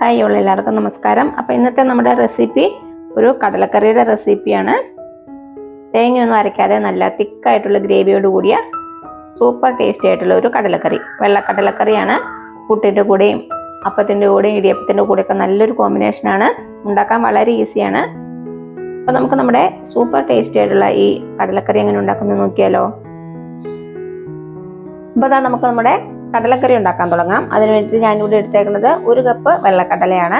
Hi ഉള്ള എല്ലാവർക്കും നമസ്കാരം. അപ്പോൾ ഇന്നത്തെ നമ്മുടെ റെസിപ്പി ഒരു കടലക്കറിയുടെ റെസിപ്പിയാണ് തേങ്ങയൊന്നും അരയ്ക്കാതെ നല്ല തിക്കായിട്ടുള്ള ഗ്രേവിയോട് കൂടിയ സൂപ്പർ ടേസ്റ്റി ആയിട്ടുള്ള ഒരു കടലക്കറി. വെള്ളക്കടലക്കറിയാണ്. കൂട്ടിന്റെ കൂടെയും അപ്പത്തിന്റെ കൂടെയും ഇടിയപ്പത്തിന്റെ കൂടെയൊക്കെ നല്ലൊരു കോമ്പിനേഷനാണ് ഉണ്ടാക്കാൻ വളരെ ഈസിയാണ് അപ്പോൾ നമുക്ക് നമ്മുടെ സൂപ്പർ ടേസ്റ്റി ആയിട്ടുള്ള ഈ കടലക്കറി എങ്ങനെ ഉണ്ടാക്കുന്നത് നോക്കിയാലോ. അപ്പോൾ അതാ നമുക്ക് നമ്മുടെ കടലക്കറി ഉണ്ടാക്കാൻ തുടങ്ങാം. അതിന് വേണ്ടിയിട്ട് ഞാനിവിടെ എടുത്തേക്കുന്നത് ഒരു കപ്പ് വെള്ളക്കടലയാണ്.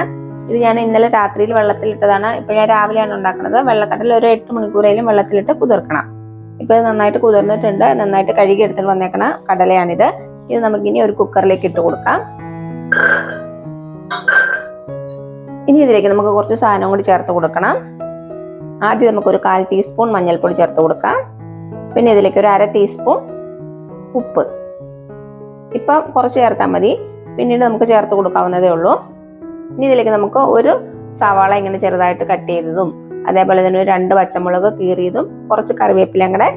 ഇത് ഞാൻ ഇന്നലെ രാത്രിയിൽ വെള്ളത്തിലിട്ടതാണ് ഇപ്പോൾ ഞാൻ രാവിലെയാണ് ഉണ്ടാക്കുന്നത്. വെള്ളക്കടല ഒരു എട്ട് മണിക്കൂറേലും വെള്ളത്തിലിട്ട് കുതിർക്കണം. ഇപ്പോൾ ഇത് നന്നായിട്ട് കുതിർന്നിട്ടുണ്ട്. നന്നായിട്ട് കഴുകി എടുത്തിട്ട് വന്നേക്കണ കടലയാണിത്. ഇത് നമുക്കിനി ഒരു കുക്കറിലേക്ക് ഇട്ട് കൊടുക്കാം. ഇനി ഇതിലേക്ക് നമുക്ക് കുറച്ച് സാധനം കൂടി ചേർത്ത് കൊടുക്കണം. ആദ്യം നമുക്ക് ഒരു കാൽ ടീസ്പൂൺ മഞ്ഞൾപ്പൊടി ചേർത്ത് കൊടുക്കാം. പിന്നെ ഇതിലേക്ക് ഒരു അര ടീസ്പൂൺ ഉപ്പ്. ഇപ്പം കുറച്ച് ചേർത്താൽ മതി. പിന്നീട് നമുക്ക് ചേർത്ത് കൊടുക്കാവുന്നതേ ഉള്ളൂ. ഇനി ഇതിലേക്ക് നമുക്ക് ഒരു സവാള ഇങ്ങനെ ചെറുതായിട്ട് കട്ട് ചെയ്തതും അതേപോലെ തന്നെ ഒരു രണ്ട് പച്ചമുളക് കീറിയതും കുറച്ച് കറിവേപ്പിലയും കൂടെ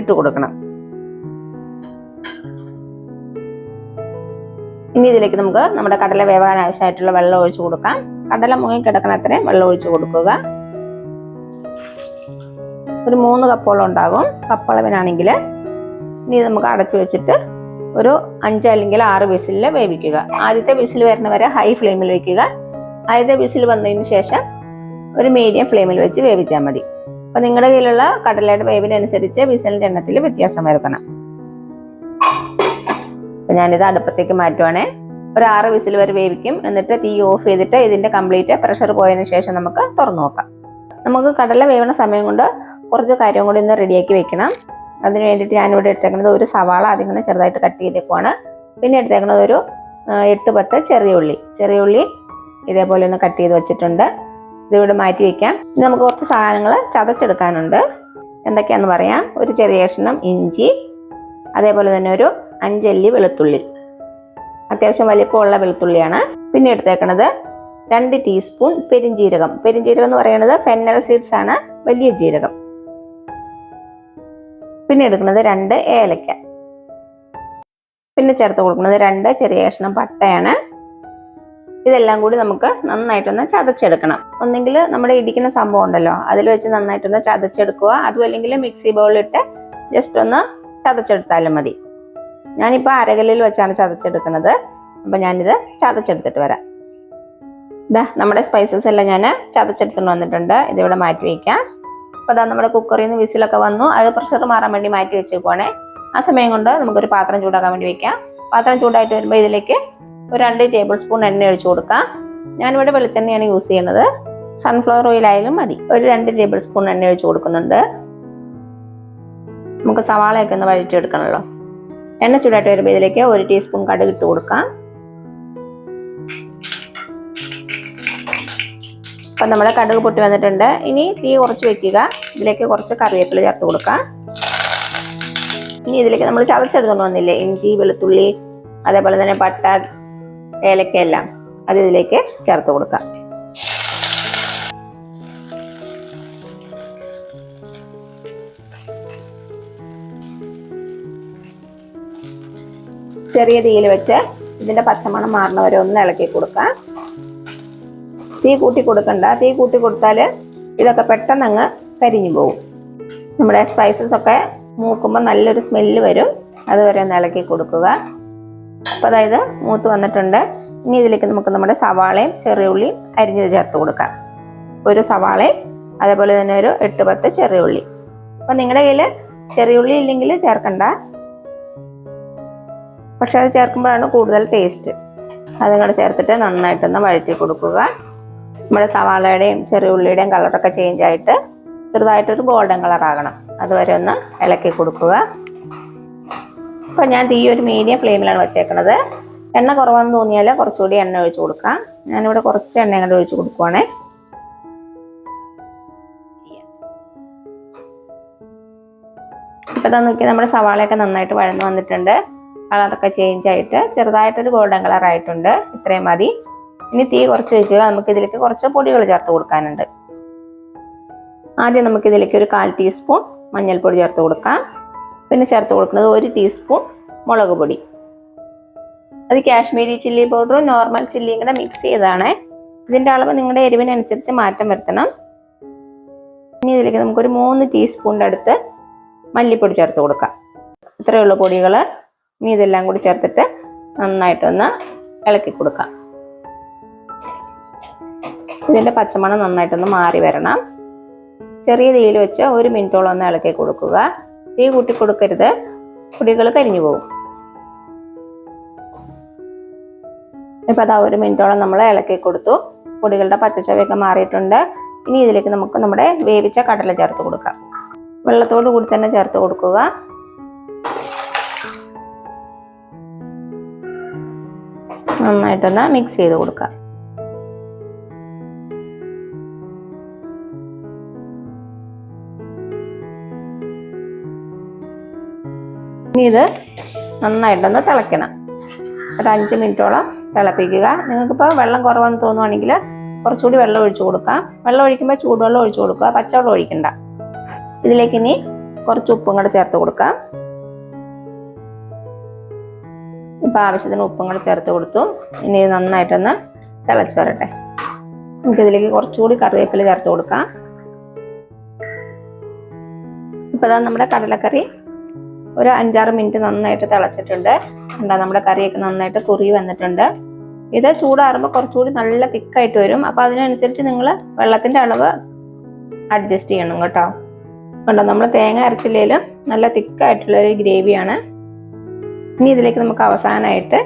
ഇട്ട് കൊടുക്കണം. ഇനി ഇതിലേക്ക് നമുക്ക് നമ്മുടെ കടല വേവാൻ ആവശ്യമായിട്ടുള്ള വെള്ളം ഒഴിച്ചു കൊടുക്കാം. കടല മുങ്ങി കിടക്കണ അത്രയും വെള്ളം ഒഴിച്ചു കൊടുക്കുക. ഒരു മൂന്ന് കപ്പോളം ഉണ്ടാകും. കപ്പളവിനാണെങ്കിൽ ഇനി നമുക്ക് അടച്ചു വെച്ചിട്ട് ഒരു അഞ്ച് അല്ലെങ്കിൽ ആറ് വിസിലിൽ വേവിക്കുക. ആദ്യത്തെ വിസിൽ വരുന്നവരെ ഹൈ ഫ്ലെയിമിൽ വെക്കുക. ആദ്യത്തെ വിസിൽ വന്നതിന് ശേഷം ഒരു മീഡിയം ഫ്ലെയിമിൽ വെച്ച് വേവിച്ചാൽ മതി. അപ്പോൾ നിങ്ങളുടെ കയ്യിലുള്ള കടലയുടെ വേവിനനുസരിച്ച് വിസിലിന്റെ എണ്ണത്തിൽ വ്യത്യാസം വരുത്തണം. അപ്പം ഞാനിത് അടുപ്പത്തേക്ക് മാറ്റുവാണേ. ഒരു ആറ് വിസിൽ വരെ വേവിക്കും. എന്നിട്ട് തീ ഓഫ് ചെയ്തിട്ട് ഇതിന്റെ കംപ്ലീറ്റ് പ്രഷർ പോയതിനു ശേഷം നമുക്ക് തുറന്നു നോക്കാം. നമുക്ക് കടല വേവണ സമയം കൊണ്ട് കുറച്ച് കാര്യം കൂടി ഇന്ന് റെഡിയാക്കി വെക്കണം. അതിന് വേണ്ടിയിട്ട് ഞാനിവിടെ എടുത്തേക്കുന്നത് ഒരു സവാള അതിങ്ങനെ ചെറുതായിട്ട് കട്ട് ചെയ്തേക്കുവാണ് പിന്നെ എടുത്തേക്കുന്നത് ഒരു എട്ട് പത്ത് ചെറിയ ഉള്ളി. ചെറിയ ഉള്ളി ഇതേപോലെ ഒന്ന് കട്ട് ചെയ്ത് വെച്ചിട്ടുണ്ട്. ഇതിവിടെ മാറ്റി വയ്ക്കാം ഇനി നമുക്ക് കുറച്ച് സാധനങ്ങൾ ചതച്ചെടുക്കാനുണ്ട്. എന്തൊക്കെയാണെന്ന് പറയാം. ഒരു ചെറിയ കഷ്ണം ഇഞ്ചി അതേപോലെ തന്നെ ഒരു അഞ്ചല്ലി വെളുത്തുള്ളി. അത്യാവശ്യം വലിപ്പമുള്ള വെളുത്തുള്ളിയാണ്. പിന്നെ എടുത്തേക്കണത് രണ്ട് ടീസ്പൂൺ പെരിഞ്ജീരകം പെരിഞ്ജീരകം എന്ന് പറയുന്നത് ഫെന്നൽ സീഡ്സ് ആണ് വലിയ ജീരകം. പിന്നെ എടുക്കുന്നത് രണ്ട് ഏലക്ക. പിന്നെ ചേർത്ത് കൊടുക്കുന്നത് രണ്ട് ചെറിയ കഷ്ണം പട്ടയാണ്. ഇതെല്ലാം കൂടി നമുക്ക് നന്നായിട്ടൊന്ന് ചതച്ചെടുക്കണം. ഒന്നെങ്കിൽ നമ്മുടെ ഇടിക്കുന്ന സംഭവം ഉണ്ടല്ലോ അതിൽ വെച്ച് നന്നായിട്ടൊന്ന് ചതച്ചെടുക്കുക. അതും അല്ലെങ്കിൽ മിക്സി ബൗളിലിട്ട് ജസ്റ്റ് ഒന്ന് ചതച്ചെടുത്താലും മതി. ഞാനിപ്പോൾ അരകല്ലിൽ വെച്ചാണ് ചതച്ചെടുക്കുന്നത്. അപ്പം ഞാനിത് ചതച്ചെടുത്തിട്ട് വരാം. ഇതാ നമ്മുടെ സ്പൈസസ് എല്ലാം ഞാൻ ചതച്ചെടുത്തുകൊണ്ട് വന്നിട്ടുണ്ട്. ഇതിവിടെ മാറ്റി വയ്ക്കാം. അപ്പോൾ അതാ നമ്മുടെ കുക്കറിൽ നിന്ന് വിസിലൊക്കെ വന്നു. അത് പ്രഷർ മാറാൻ വേണ്ടി മാറ്റി വെച്ചേക്കുവാണേ. ആ സമയം കൊണ്ട് നമുക്കൊരു പാത്രം ചൂടാക്കാൻ വേണ്ടി വെക്കാം. പാത്രം ചൂടായിട്ട് വരുമ്പോൾ ഇതിലേക്ക് ഒരു രണ്ട് ടേബിൾ സ്പൂൺ എണ്ണ ഒഴിച്ചു കൊടുക്കാം. ഞാനിവിടെ വെളിച്ചെണ്ണയാണ് യൂസ് ചെയ്യുന്നത്. സൺഫ്ലവർ ഓയിൽ ആയാലും മതി. ഒരു രണ്ട് ടേബിൾ സ്പൂൺ എണ്ണ ഒഴിച്ചു കൊടുക്കുന്നുണ്ട്. നമുക്ക് സവാളയൊക്കെ ഒന്ന് വഴിച്ചെടുക്കണമല്ലോ എണ്ണ ചൂടായിട്ട് വരുമ്പോൾ ഇതിലേക്ക് ഒരു ടീസ്പൂൺ കടുക് ഇട്ട് കൊടുക്കാം. അപ്പം നമ്മുടെ കടുക് പൊട്ടി വന്നിട്ടുണ്ട്. ഇനി തീ കുറച്ച് വെക്കുക. ഇതിലേക്ക് കുറച്ച് കറിവേപ്പില ചേർത്ത് കൊടുക്കാം ഇനി ഇതിലേക്ക് നമ്മൾ ചതച്ചെടുത്തോണ്ട് വന്നില്ലേ? ഇഞ്ചി വെളുത്തുള്ളി അതേപോലെ തന്നെ പട്ട ഏലക്ക എല്ലാം അത് ഇതിലേക്ക് ചേർത്ത് കൊടുക്കാം ചെറിയ തീയിൽ വെച്ച് ഇതിന്റെ പച്ചമണം മാറുന്ന വരെ ഒന്ന് ഇളക്കി കൊടുക്കാം തീ കൂട്ടി കൊടുക്കണ്ട. തീ കൂട്ടി കൊടുത്താൽ ഇതൊക്കെ പെട്ടെന്ന് അങ്ങ് കരിഞ്ഞു പോകും നമ്മുടെ സ്പൈസസ് ഒക്കെ മൂക്കുമ്പോൾ നല്ലൊരു സ്മെല്ല് വരും. അതുവരെ ഒന്ന് ഇളക്കി കൊടുക്കുക. അപ്പോൾ അതായത് മൂത്ത് വന്നിട്ടുണ്ട്. ഇനി ഇതിലേക്ക് നമുക്ക് നമ്മുടെ സവാളയും ചെറിയ ഉള്ളിയും അരിഞ്ഞത് ചേർത്ത് കൊടുക്കാം. ഒരു സവാളയും അതേപോലെ തന്നെ ഒരു എട്ട് പത്ത് ചെറിയ ഉള്ളി. അപ്പോൾ നിങ്ങളുടെ കയ്യിൽ ചെറിയ ഉള്ളി ഇല്ലെങ്കിൽ ചേർക്കണ്ട. പക്ഷെ അത് ചേർക്കുമ്പോഴാണ് കൂടുതൽ ടേസ്റ്റ് അതും ചേർത്തിട്ട് നന്നായിട്ടൊന്ന് വഴറ്റി കൊടുക്കുക. നമ്മുടെ സവാളയുടെയും ചെറിയ ഉള്ളിയുടെയും കളറൊക്കെ ചേഞ്ച് ആയിട്ട് ചെറുതായിട്ടൊരു ഗോൾഡൻ കളർ ആകണം. അതുവരെ ഒന്ന് ഇളക്കി കൊടുക്കുക. അപ്പോൾ ഞാൻ തീ ഒരു മീഡിയം ഫ്ലെയിമിലാണ് വെച്ചേക്കുന്നത് എണ്ണ കുറവാണെന്ന് തോന്നിയാൽ കുറച്ചുകൂടി എണ്ണ ഒഴിച്ചു കൊടുക്കാം. ഞാനിവിടെ കുറച്ച് എണ്ണ കൂടെ ഒഴിച്ചു കൊടുക്കുവാണേ. ഇപ്പം നോക്കി നമ്മുടെ സവാളയൊക്കെ നന്നായിട്ട് വഴന്ന് വന്നിട്ടുണ്ട്. കളറൊക്കെ ചേഞ്ച് ആയിട്ട് ചെറുതായിട്ടൊരു ഗോൾഡൻ കളർ ആയിട്ടുണ്ട്. ഇത്രയും മതി. ഇനി തീ കുറച്ച് വയ്ക്കുക നമുക്ക് ഇതിലേക്ക് കുറച്ച് പൊടികൾ ചേർത്ത് കൊടുക്കാനുണ്ട്. ആദ്യം നമുക്ക് ഇതിലേക്ക് ഒരു കാൽ ടീസ്പൂൺ മഞ്ഞൾപ്പൊടി ചേർത്ത് കൊടുക്കാം. പിന്നെ ചേർത്ത് കൊടുക്കുന്നത് ഒരു ടീസ്പൂൺ മുളക് പൊടി. അത് കാശ്മീരി ചില്ലി പൗഡറും നോർമൽ ചില്ലിയും കൂടെ മിക്സ് ചെയ്താണ്. ഇതിന്റെ അളവ് നിങ്ങളുടെ എരിവിനനുസരിച്ച് മാറ്റം വരുത്തണം. ഇനി ഇതിലേക്ക് നമുക്കൊരു മൂന്ന് ടീസ്പൂണിന്റെ അടുത്ത് മല്ലിപ്പൊടി ചേർത്ത് കൊടുക്കാം. ഇത്രയുള്ള പൊടികൾ ഇനി ഇതെല്ലാം കൂടി ചേർത്തിട്ട് നന്നായിട്ടൊന്ന് ഇളക്കി കൊടുക്കാം. ഇതിന്റെ പച്ചമണം നന്നായിട്ടൊന്ന് മാറി വരണം. ചെറിയ തീയിൽ വെച്ച് ഒരു മിനിറ്റോളം ഒന്ന് ഇളക്കി കൊടുക്കുക. തീ കൂട്ടി കൊടുക്കരുത്. പൊടികൾ കരിഞ്ഞു പോകും. ഇപ്പം അതാ ഒരു മിനിറ്റോളം നമ്മൾ ഇളക്കി കൊടുത്തു. പൊടികളുടെ പച്ചച്ചവയൊക്കെ മാറിയിട്ടുണ്ട്. ഇനി ഇതിലേക്ക് നമുക്ക് നമ്മുടെ വേവിച്ച കടല ചേർത്ത് കൊടുക്കാം. വെള്ളത്തോട് കൂടി തന്നെ ചേർത്ത് കൊടുക്കുക. നന്നായിട്ടൊന്ന് മിക്സ് ചെയ്ത് കൊടുക്കാം. ഇത് നന്നായിട്ടൊന്ന് തിളയ്ക്കണം. ഒരു അഞ്ച് മിനിറ്റോളം തിളപ്പിക്കുക. നിങ്ങൾക്കിപ്പോൾ വെള്ളം കുറവെന്ന് തോന്നുവാണെങ്കിൽ കുറച്ചുകൂടി വെള്ളം ഒഴിച്ചു കൊടുക്കാം. വെള്ളം ഒഴിക്കുമ്പോൾ ചൂടുവെള്ളം ഒഴിച്ചു കൊടുക്കുക. പച്ചവെള്ളം ഒഴിക്കണ്ട. ഇതിലേക്ക് ഇനി കുറച്ച് ഉപ്പും കൂടെ ചേർത്ത് കൊടുക്കാം. ഇപ്പം ആവശ്യത്തിന് ഉപ്പും കൂടെ ചേർത്ത് കൊടുത്തു. ഇനി നന്നായിട്ടൊന്ന് തിളച്ച് വരട്ടെ. നമുക്കിതിലേക്ക് കുറച്ചുകൂടി കറിവേപ്പില ചേർത്ത് കൊടുക്കാം. ഇപ്പം നമ്മുടെ കടലക്കറി ഒരു അഞ്ചാറ് മിനിറ്റ് നന്നായിട്ട് തിളച്ചിട്ടുണ്ട്. എന്താ നമ്മുടെ കറിയൊക്കെ നന്നായിട്ട് കുറി വന്നിട്ടുണ്ട്. ഇത് ചൂടാറുമ്പോൾ കുറച്ചുകൂടി നല്ല തിക്കായിട്ട് വരും. അപ്പോൾ അതിനനുസരിച്ച് നിങ്ങൾ വെള്ളത്തിന്റെ അളവ് അഡ്ജസ്റ്റ് ചെയ്യണം കേട്ടോ. കണ്ടോ നമ്മൾ തേങ്ങ അരച്ചില്ലേലും നല്ല തിക്കായിട്ടുള്ള ഒരു ഗ്രേവിയാണ്. ഇനി ഇതിലേക്ക് നമുക്ക് അവസാനമായിട്ട്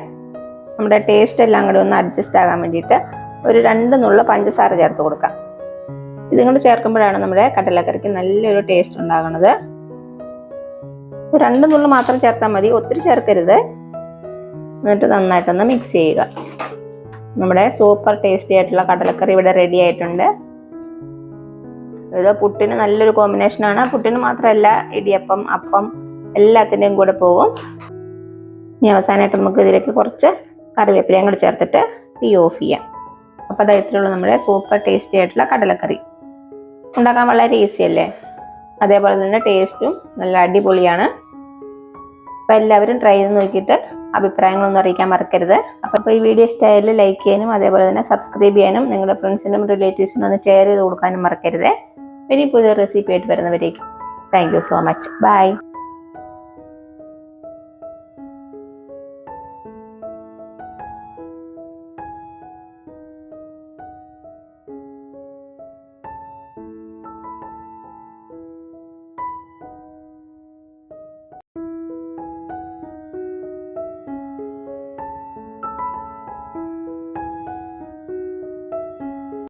നമ്മുടെ ടേസ്റ്റ് എല്ലാം കൂടി ഒന്ന് അഡ്ജസ്റ്റ് ആകാൻ വേണ്ടിയിട്ട് ഒരു രണ്ട് നുള്ള പഞ്ചസാര ചേർത്ത് കൊടുക്കാം. ഇതും ചേർക്കുമ്പോഴാണ് നമ്മുടെ കടലക്കറിക്ക് നല്ലൊരു ടേസ്റ്റ് ഉണ്ടാകുന്നത്. രണ്ട് നുള്ളു മാത്രം ചേർത്താൽ മതി. ഒത്തിരി ചേർക്കരുത്. എന്നിട്ട് നന്നായിട്ടൊന്ന് മിക്സ് ചെയ്യുക. നമ്മുടെ സൂപ്പർ ടേസ്റ്റി ആയിട്ടുള്ള കടലക്കറി ഇവിടെ റെഡി ആയിട്ടുണ്ട്. ഇത് പുട്ടിന് നല്ലൊരു കോമ്പിനേഷനാണ് പുട്ടിന് മാത്രമല്ല ഇടിയപ്പം അപ്പം എല്ലാത്തിന്റെയും കൂടെ പോകും. ഇനി അവസാനമായിട്ട് നമുക്ക് ഇതിലേക്ക് കുറച്ച് കറിവേപ്പിലയും കൂടി ചേർത്തിട്ട് തീ ഓഫ് ചെയ്യാം. അപ്പോൾ അതായത്തിലുള്ള നമ്മുടെ സൂപ്പർ ടേസ്റ്റി ആയിട്ടുള്ള കടലക്കറി. ഉണ്ടാക്കാൻ വളരെ ഈസി അല്ലേ? അതേപോലെ തന്നെ ടേസ്റ്റും നല്ല അടിപൊളിയാണ്. അപ്പോൾ എല്ലാവരും ട്രൈ ചെയ്ത് നോക്കിയിട്ട് അഭിപ്രായങ്ങളൊന്നും അറിയിക്കാൻ മറക്കരുത്. അപ്പോൾ ഈ വീഡിയോ ഇഷ്ടമായാലും ലൈക്ക് ചെയ്യാനും അതേപോലെ തന്നെ സബ്സ്ക്രൈബ് ചെയ്യാനും നിങ്ങളുടെ ഫ്രണ്ട്സിനും റിലേറ്റീവ്സിനും ഒന്ന് ഷെയർ ചെയ്ത് കൊടുക്കാനും മറക്കരുത്. ഇനി പുതിയ റെസിപ്പി ആയിട്ട് വരുന്നവരേക്കും. Thank you so much bye